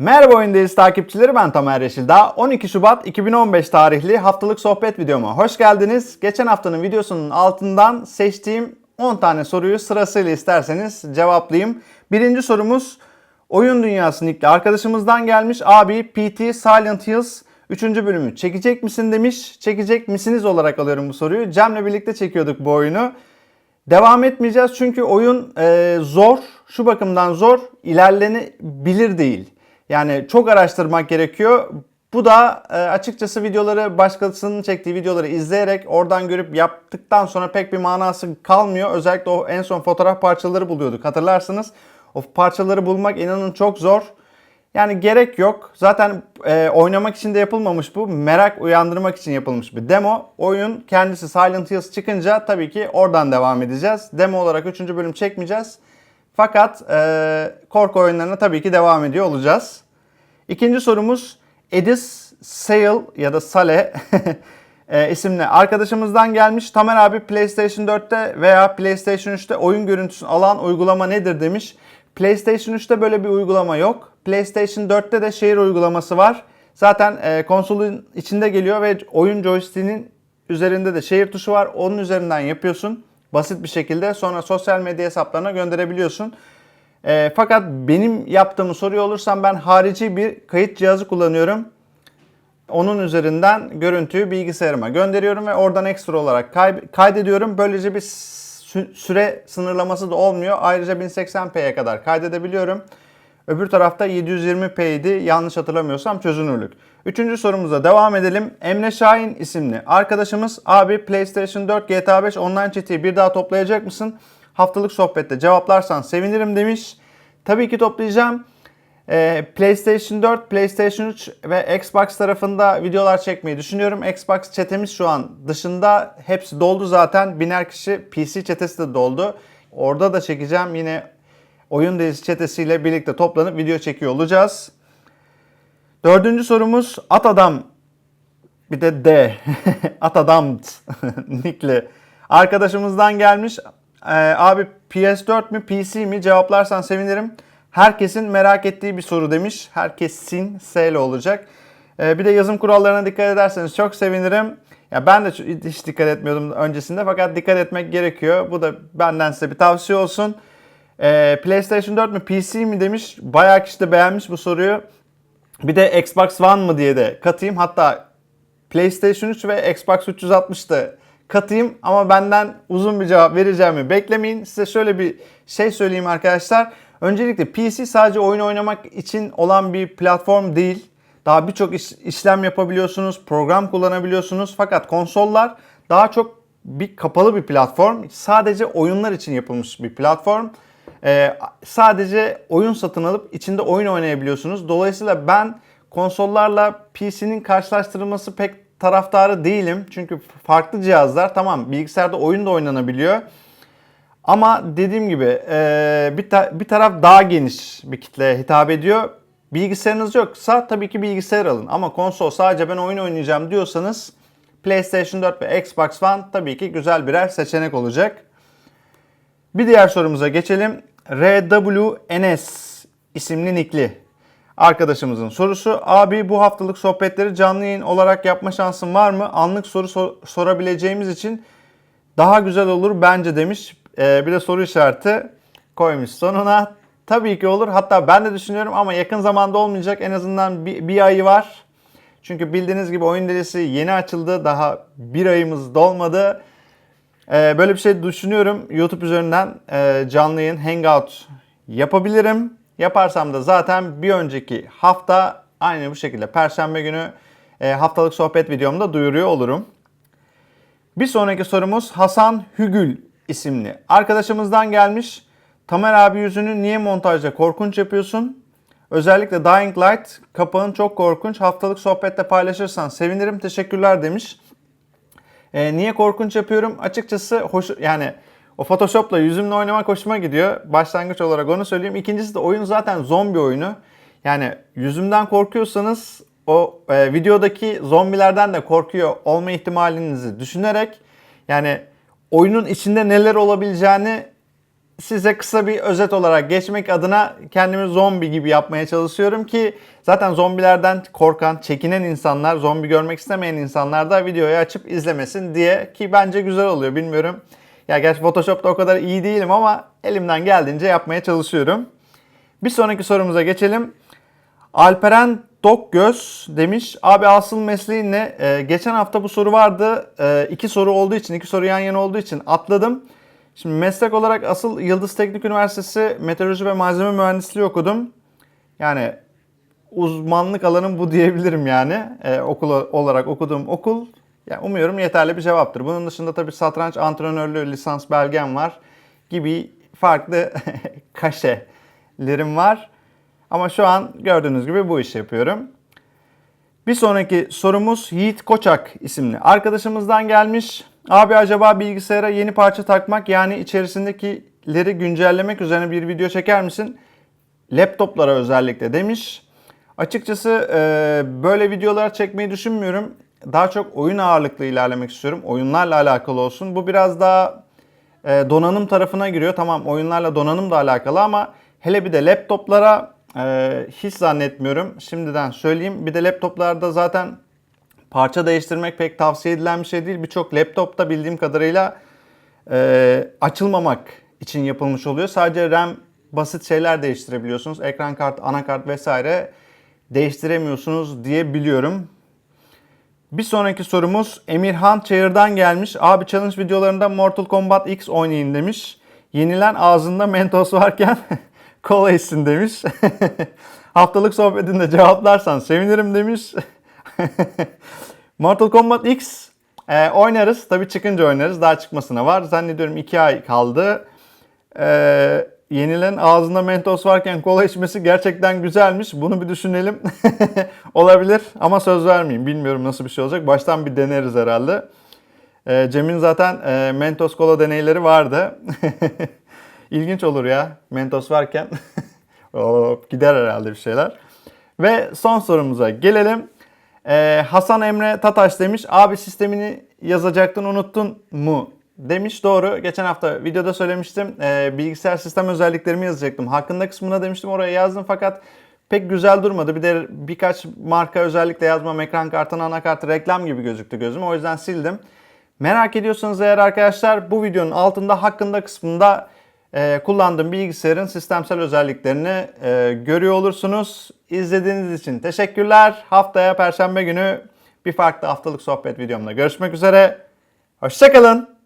Merhaba Oyundayız takipçileri ben Tamer Yeşildağ. 12 Şubat 2015 tarihli haftalık sohbet videoma hoş geldiniz. Geçen haftanın videosunun altından seçtiğim 10 tane soruyu sırasıyla isterseniz cevaplayayım. Birinci sorumuz Oyun Dünyası nickli arkadaşımızdan gelmiş. Abi PT Silent Hills 3. bölümü çekecek misin demiş. Çekecek misiniz olarak alıyorum bu soruyu. Cem'le birlikte çekiyorduk bu oyunu. Devam etmeyeceğiz çünkü oyun e, zor. Şu bakımdan zor. ilerlenebilir değil. Yani çok araştırmak gerekiyor. Bu da e, açıkçası videoları başkasının çektiği videoları izleyerek oradan görüp yaptıktan sonra pek bir manası kalmıyor. Özellikle o en son fotoğraf parçaları buluyorduk hatırlarsınız. O parçaları bulmak inanın çok zor. Yani gerek yok. Zaten e, oynamak için de yapılmamış bu. Merak uyandırmak için yapılmış bir demo. Oyun kendisi Silent Hills çıkınca tabii ki oradan devam edeceğiz. Demo olarak 3. bölüm çekmeyeceğiz. Fakat e, korku oyunlarına tabii ki devam ediyor olacağız. İkinci sorumuz Edis Sale ya da Sale e, isimli arkadaşımızdan gelmiş. Tamer abi PlayStation 4'te veya PlayStation 3'te oyun görüntüsünü alan uygulama nedir demiş. PlayStation 3'te böyle bir uygulama yok. PlayStation 4'te de şehir uygulaması var. Zaten e, konsolun içinde geliyor ve oyun joystick'inin üzerinde de şehir tuşu var. Onun üzerinden yapıyorsun. Basit bir şekilde sonra sosyal medya hesaplarına gönderebiliyorsun. E, fakat benim yaptığımı soruyor olursam ben harici bir kayıt cihazı kullanıyorum. Onun üzerinden görüntüyü bilgisayarıma gönderiyorum ve oradan ekstra olarak kay- kaydediyorum. Böylece bir sü- süre sınırlaması da olmuyor. Ayrıca 1080p'ye kadar kaydedebiliyorum. Öbür tarafta 720p'ydi yanlış hatırlamıyorsam çözünürlük. Üçüncü sorumuza devam edelim. Emre Şahin isimli arkadaşımız abi PlayStation 4 GTA 5 online chat'i bir daha toplayacak mısın? Haftalık sohbette cevaplarsan sevinirim demiş. Tabii ki toplayacağım. Ee, PlayStation 4, PlayStation 3 ve Xbox tarafında videolar çekmeyi düşünüyorum. Xbox çetemiz şu an dışında hepsi doldu zaten. Biner kişi PC çetesi de doldu. Orada da çekeceğim. Yine oyun dizisi çetesiyle birlikte toplanıp video çekiyor olacağız. Dördüncü sorumuz At Adam bir de D. At Adam nickli arkadaşımızdan gelmiş. Ee, abi PS4 mü PC mi cevaplarsan sevinirim. Herkesin merak ettiği bir soru demiş. Herkesin S ile olacak. Ee, bir de yazım kurallarına dikkat ederseniz çok sevinirim. Ya ben de hiç dikkat etmiyordum öncesinde fakat dikkat etmek gerekiyor. Bu da benden size bir tavsiye olsun. Ee, PlayStation 4 mü PC mi demiş. Bayağı kişi de beğenmiş bu soruyu. Bir de Xbox One mı diye de katayım. Hatta PlayStation 3 ve Xbox 360 da katayım ama benden uzun bir cevap vereceğimi beklemeyin. Size şöyle bir şey söyleyeyim arkadaşlar. Öncelikle PC sadece oyun oynamak için olan bir platform değil. Daha birçok iş, işlem yapabiliyorsunuz, program kullanabiliyorsunuz. Fakat konsollar daha çok bir kapalı bir platform. Sadece oyunlar için yapılmış bir platform. Ee, sadece oyun satın alıp içinde oyun oynayabiliyorsunuz. Dolayısıyla ben konsollarla PC'nin karşılaştırılması pek taraftarı değilim. Çünkü farklı cihazlar tamam bilgisayarda oyun da oynanabiliyor. Ama dediğim gibi e, bir, ta- bir taraf daha geniş bir kitleye hitap ediyor. Bilgisayarınız yoksa tabii ki bilgisayar alın. Ama konsol sadece ben oyun oynayacağım diyorsanız PlayStation 4 ve Xbox One tabii ki güzel birer seçenek olacak. Bir diğer sorumuza geçelim. RWNS isimli nickli arkadaşımızın sorusu. Abi bu haftalık sohbetleri canlı yayın olarak yapma şansın var mı? Anlık soru sor- sorabileceğimiz için daha güzel olur bence demiş. Ee, bir de soru işareti koymuş sonuna. Tabii ki olur. Hatta ben de düşünüyorum ama yakın zamanda olmayacak. En azından bir, bir ayı var. Çünkü bildiğiniz gibi oyun delisi yeni açıldı. Daha bir ayımız dolmadı. Ee, böyle bir şey düşünüyorum. YouTube üzerinden e, canlı yayın Hangout yapabilirim. Yaparsam da zaten bir önceki hafta aynı bu şekilde Perşembe günü e, haftalık sohbet videomda duyuruyor olurum. Bir sonraki sorumuz Hasan Hügül isimli arkadaşımızdan gelmiş. Tamer abi yüzünü niye montajda korkunç yapıyorsun? Özellikle Dying Light kapağın çok korkunç. Haftalık sohbette paylaşırsan sevinirim. Teşekkürler demiş. E, niye korkunç yapıyorum? Açıkçası hoş yani o Photoshop'la yüzümle oynamak hoşuma gidiyor. Başlangıç olarak onu söyleyeyim. İkincisi de oyun zaten zombi oyunu. Yani yüzümden korkuyorsanız o e, videodaki zombilerden de korkuyor olma ihtimalinizi düşünerek yani oyunun içinde neler olabileceğini size kısa bir özet olarak geçmek adına kendimi zombi gibi yapmaya çalışıyorum ki zaten zombilerden korkan, çekinen insanlar, zombi görmek istemeyen insanlar da videoyu açıp izlemesin diye ki bence güzel oluyor bilmiyorum. Ya gerçi Photoshop'ta o kadar iyi değilim ama elimden geldiğince yapmaya çalışıyorum. Bir sonraki sorumuza geçelim. Alperen Dokgöz demiş. Abi asıl mesleğin ne? Ee, geçen hafta bu soru vardı. Ee, iki soru olduğu için, iki soru yan yana olduğu için atladım. Şimdi meslek olarak asıl Yıldız Teknik Üniversitesi Meteoroloji ve Malzeme Mühendisliği okudum. Yani uzmanlık alanım bu diyebilirim yani. Ee, okul olarak okuduğum okul. Yani umuyorum yeterli bir cevaptır. Bunun dışında tabii satranç antrenörlüğü lisans belgem var gibi farklı kaşelerim var. Ama şu an gördüğünüz gibi bu işi yapıyorum. Bir sonraki sorumuz Yiğit Koçak isimli arkadaşımızdan gelmiş. Abi acaba bilgisayara yeni parça takmak yani içerisindekileri güncellemek üzerine bir video çeker misin? Laptoplara özellikle demiş. Açıkçası e, böyle videolar çekmeyi düşünmüyorum. Daha çok oyun ağırlıklı ilerlemek istiyorum. Oyunlarla alakalı olsun. Bu biraz daha e, donanım tarafına giriyor. Tamam oyunlarla donanım da alakalı ama hele bir de laptoplara e, hiç zannetmiyorum. Şimdiden söyleyeyim. Bir de laptoplarda zaten parça değiştirmek pek tavsiye edilen bir şey değil. Birçok laptopta bildiğim kadarıyla e, açılmamak için yapılmış oluyor. Sadece RAM basit şeyler değiştirebiliyorsunuz. Ekran kart, anakart vesaire değiştiremiyorsunuz diye biliyorum. Bir sonraki sorumuz Emirhan Çayır'dan gelmiş. Abi challenge videolarında Mortal Kombat X oynayın demiş. Yenilen ağzında Mentos varken kola içsin demiş. Haftalık sohbetinde cevaplarsan sevinirim demiş. Mortal Kombat X e, oynarız. Tabi çıkınca oynarız. Daha çıkmasına var. Zannediyorum 2 ay kaldı. E, yenilen ağzında mentos varken kola içmesi gerçekten güzelmiş. Bunu bir düşünelim. Olabilir ama söz vermeyeyim. Bilmiyorum nasıl bir şey olacak. Baştan bir deneriz herhalde. E, Cem'in zaten e, mentos kola deneyleri vardı. İlginç olur ya mentos varken. Hop, gider herhalde bir şeyler. Ve son sorumuza gelelim. Ee, Hasan Emre Tataş demiş. Abi sistemini yazacaktın unuttun mu? Demiş doğru. Geçen hafta videoda söylemiştim. Ee, bilgisayar sistem özelliklerimi yazacaktım. Hakkında kısmına demiştim oraya yazdım fakat pek güzel durmadı. Bir de birkaç marka özellikle yazmam ekran kartına anakartı reklam gibi gözüktü gözüme. O yüzden sildim. Merak ediyorsanız eğer arkadaşlar bu videonun altında hakkında kısmında e, kullandığım bilgisayarın sistemsel özelliklerini e, görüyor olursunuz. İzlediğiniz için teşekkürler. Haftaya Perşembe günü bir farklı haftalık sohbet videomda görüşmek üzere. Hoşçakalın.